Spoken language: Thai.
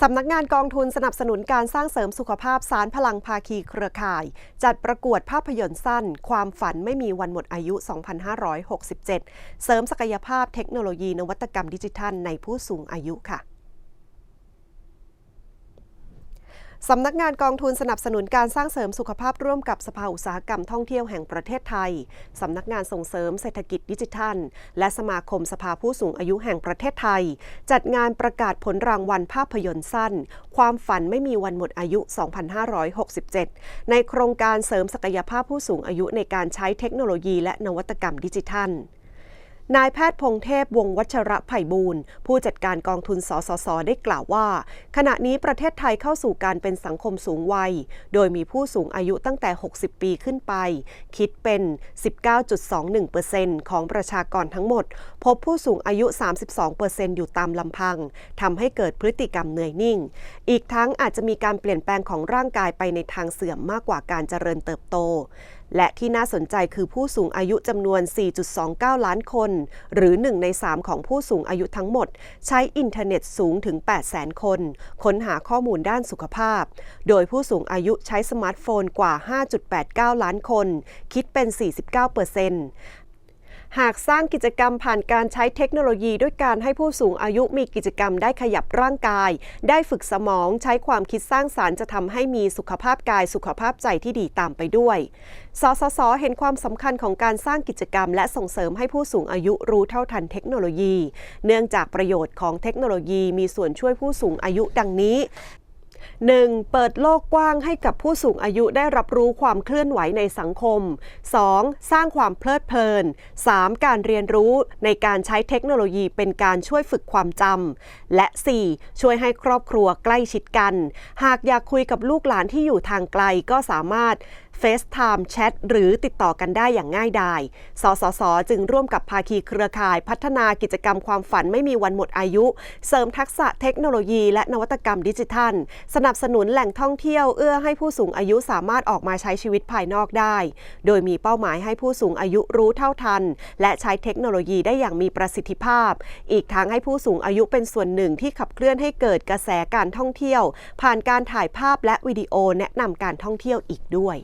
สำนักงานกองทุนสนับสนุนการสร้างเสริมสุขภาพสารพลังภาคีเครือข่าย จัดประกวดภาพยนตร์สั้น ความฝันไม่มีวันหมดอายุ 2567 เสริมศักยภาพเทคโนโลยีนวัตกรรมดิจิทัลในผู้สูงอายุค่ะ สำนักงานกองทุนสนับสนุนการสร้างเสริมสุขภาพร่วมกับสภาอุตสาหกรรมท่องเที่ยวแห่งประเทศไทย สำนักงานส่งเสริมเศรษฐกิจดิจิทัล และสมาคมสภาผู้สูงอายุแห่งประเทศไทย จัดงานประกาศผลรางวัลภาพยนตร์สั้น ความฝันไม่มีวันหมดอายุ 2567 ในโครงการเสริมศักยภาพผู้สูงอายุในการใช้เทคโนโลยีและนวัตกรรมดิจิทัล นายแพทย์พงเทพวงวัชระไผ่บูรณ์ผู้จัดการกองทุนสสสได้กล่าวว่า ขณะนี้ประเทศไทยเข้าสู่การเป็นสังคมสูงวัย โดยมีผู้สูงอายุตั้งแต่ 60 ปีขึ้นไป คิดเป็น 19.21%ของประชากรทั้งหมด พบผู้สูงอายุ 32%อยู่ตามลำพังทำให้เกิดพฤติกรรมเหนื่อยนิ่ง อีกทั้งอาจจะมีการเปลี่ยนแปลงของร่างกายไปในทางเสื่อมมากกว่าการเจริญเติบโตและที่น่าสนใจคือผู้สูงอายุจำนวน 4.29 ล้านคนหรือ 1 ใน 3 ของผู้สูงอายุทั้งหมด ใช้อินเทอร์เน็ตสูงถึง 800,000 คน ค้นหาข้อมูลด้านสุขภาพ โดยผู้สูงอายุใช้สมาร์ทโฟนกว่า 5.89 ล้านคน คิดเป็น 49% หากสร้างกิจกรรมผ่านการใช้เทคโนโลยีด้วยการให้ผู้สูงอายุมีกิจกรรมได้ขยับร่างกาย ได้ฝึกสมองใช้ความคิดสร้างสารรค์จะทำให้มีสุขภาพกายสุขภาพใจที่ดีตามไปด้วย สสส เห็นความสำคัญของการสร้างกิจกรรม และส่งเสริมให้ผู้สูงอายุรู้เท่าทันเทคโนโลยี เนื่องจากประโยชน์ของเทคโนโลยีมีส่วนช่วยผู้สูงอายุดังนี้ 1. เปิดโลกกว้างให้กับผู้สูงอายุได้รับรู้ความเคลื่อนไหวในสังคม 2. สร้างความเพลิดเพลิน 3. การเรียนรู้ในการใช้เทคโนโลยีเป็นการช่วยฝึกความจำและ 4. ช่วยให้ครอบครัวใกล้ชิดกัน หากอยากคุยกับลูกหลานที่อยู่ทางไกลก็สามารถ FaceTime แชทหรือติดต่อกันได้อย่างง่ายดาย สสส จึงร่วมกับภาคีเครือข่าย พัฒนากิจกรรมความฝันไม่มีวันหมดอายุ เสริมทักษะเทคโนโลยีและนวัตกรรมดิจิทัล สนับสนุนแหล่งท่องเที่ยวเอื้อให้ผู้สูงอายุสามารถออกมาใช้ชีวิตภายนอกได้ โดยมีเป้าหมายให้ผู้สูงอายุรู้เท่าทัน และใช้เทคโนโลยีได้อย่างมีประสิทธิภาพ อีกทั้งให้ผู้สูงอายุเป็นส่วนหนึ่งที่ขับเคลื่อนให้เกิดกระแสการท่องเที่ยว ผ่านการถ่ายภาพและวิดีโอแนะนำการท่องเที่ยวอีกด้วย